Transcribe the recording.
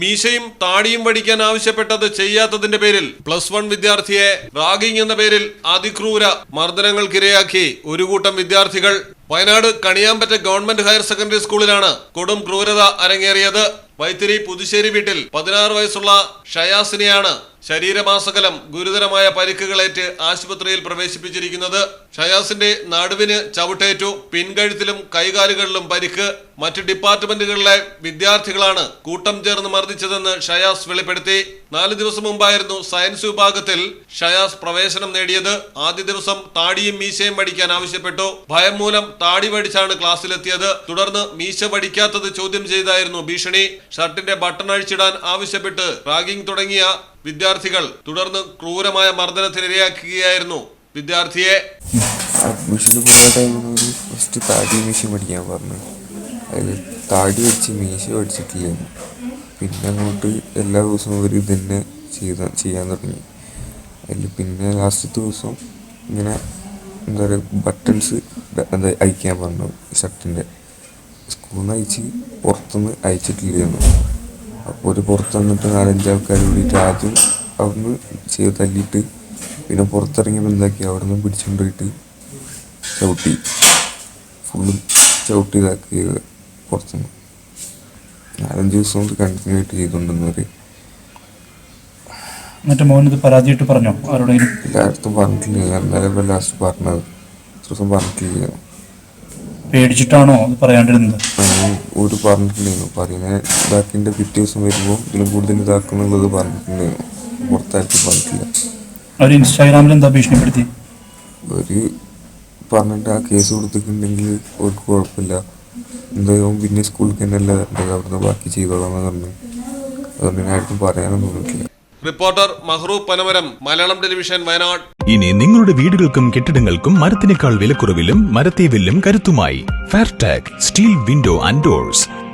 മീശയും താടിയും വടിക്കാൻ ആവശ്യപ്പെട്ടത് ചെയ്യാത്തതിന്റെ പേരിൽ പ്ലസ് വൺ വിദ്യാർത്ഥിയെ റാഗിംഗ് എന്ന പേരിൽ അതിക്രൂര മർദ്ദനങ്ങൾക്കിരയാക്കി ഒരു കൂട്ടം വിദ്യാർത്ഥികൾ Wayanad Kaniyambetta government higher secondary സ്കൂളിലാണ് കൊടും ക്രൂരത അരങ്ങേറിയത്. വൈത്തിരി പുതുശ്ശേരി വീട്ടിൽ പതിനാറ് വയസ്സുള്ള ഷയാസിനെയാണ് ശരീരമാസകലം ഗുരുതരമായ പരിക്കുകളേറ്റ് ആശുപത്രിയിൽ പ്രവേശിപ്പിച്ചിരിക്കുന്നത്. ഷയാസിന്റെ നടുവിന് ചവിട്ടേറ്റു പിൻകഴുത്തിലും കൈകാലുകളിലും പരിക്ക് മറ്റ് ഡിപ്പാർട്ട്മെന്റുകളിലെ വിദ്യാർത്ഥികളാണ് കൂട്ടം ചേർന്ന് മർദ്ദിച്ചതെന്ന് ഷയാസ് വെളിപ്പെടുത്തി. നാല് ദിവസം മുമ്പായിരുന്നു സയൻസ് വിഭാഗത്തിൽ ഷയാസ് പ്രവേശനം നേടിയത്. ആദ്യ ദിവസം താടിയും മീശയും പഠിക്കാൻ ആവശ്യപ്പെട്ടു. ഭയം മൂലം താടി പഠിച്ചാണ് ക്ലാസ്സിലെത്തിയത്. തുടർന്ന് മീശ പഠിക്കാത്തത് ചോദ്യം ചെയ്തായിരുന്നു ഭീഷണി. ഷർട്ടിന്റെ ബട്ടൺ അഴിച്ചിടാൻ ആവശ്യപ്പെട്ട് റാഗിംഗ് തുടങ്ങിയ വിദ്യാർത്ഥികൾ തുടർന്ന് ക്രൂരമായ മർദ്ദനത്തിനിരയാക്കുകയായിരുന്നു. വിദ്യാർത്ഥിയെ അഡ്മിഷന് പോകുന്ന ടൈമിന് ഒരു ഫസ്റ്റ് താടി മീശ പഠിക്കാൻ പറഞ്ഞു. അതിൽ താടി വെച്ച് മീശ പഠിച്ചിട്ടില്ലായിരുന്നു. പിന്നെ അങ്ങോട്ട് എല്ലാ ദിവസവും അവർ തന്നെ ചെയ്ത ചെയ്യാൻ തുടങ്ങി. അതിൽ പിന്നെ ലാസ്റ്റത്തെ ദിവസം ഇങ്ങനെ എന്താ പറയുക ബട്ടൺസ് അത് അയക്കാൻ പറഞ്ഞു ഷർട്ടിന്റെ സ്കൂളിൽ നിന്ന് അയച്ച് പുറത്തുനിന്ന് അയച്ചിട്ടില്ലായിരുന്നു. അപ്പോൾ ഒരു പുറത്ത് വന്നിട്ട് നാലഞ്ച് ആൾക്കാർ കൂടിയിട്ട് ആദ്യം അവിടുന്ന് ചെയ്ത് തല്ലിയിട്ട് പിന്നെ പുറത്തിറങ്ങിയപ്പോൾ എന്താക്കി? അവിടെ നിന്ന് പിടിച്ചുകൊണ്ട് പോയിട്ട് ചവിട്ടി. ഫുള്ളും ചവിട്ടി ഇതാക്കിയത് പുറത്തുനിന്ന്. നാലഞ്ച് ദിവസം കൊണ്ട് കണ്ടിന്യൂ ആയിട്ട് ചെയ്തുകൊണ്ടെന്ന് പറയും എന്നിട്ട് മോൻ ഇത് പരാതിയിട്ട് പറഞ്ഞോ? ആരോടെങ്കിലും? എല്ലായിടത്തും പറഞ്ഞിട്ടില്ല. എന്നാലും ലാസ്റ്റ് പറഞ്ഞത്. ദിവസം പറഞ്ഞിട്ടില്ല. പേടിച്ചിട്ടാണോ അത് പറയാണ്ടിരുന്നത്? ഒരു പറഞ്ഞിട്ടുണ്ടായിരുന്നു. പറയുന്ന ഇതാക്കിന്റെ പിറ്റേ ദിവസം വരുമ്പോൾ ഇതിലും കൂടുതൽ ഇതാക്കുന്നുള്ളത് പറഞ്ഞിട്ടുണ്ടായിരുന്നു. പുറത്തായിട്ട് പറഞ്ഞിട്ടില്ല. അവർ ഇൻസ്റ്റാഗ്രാമിൽ എന്താ ഭീഷണിപ്പെടുത്തി ഒരു പറഞ്ഞിട്ട് ആ കേസ് കൊടുത്തിട്ടുണ്ടെങ്കിൽ അവർക്ക് കുഴപ്പമില്ല. എന്തായാലും പിന്നെ സ്കൂളിൽ തന്നെ അല്ല വരേണ്ടത് അവിടുന്ന് ബാക്കി ചെയ്തോളാന്ന് പറഞ്ഞു. അതുകൊണ്ട് ഞാൻ ആർക്കും പറയാനൊന്നും നോക്കില്ല റിപ്പോർട്ടർ മഹ്റൂബ് പനമരം മലയാളം ടെലിവിഷൻ വയനാട്. ഇനി നിങ്ങളുടെ വീടുകൾക്കും കെട്ടിടങ്ങൾക്കും മരത്തിനേക്കാൾ വിലക്കുറവിലും മരത്തെ വില്ലും കരുത്തുമായി. Fairtech steel window and doors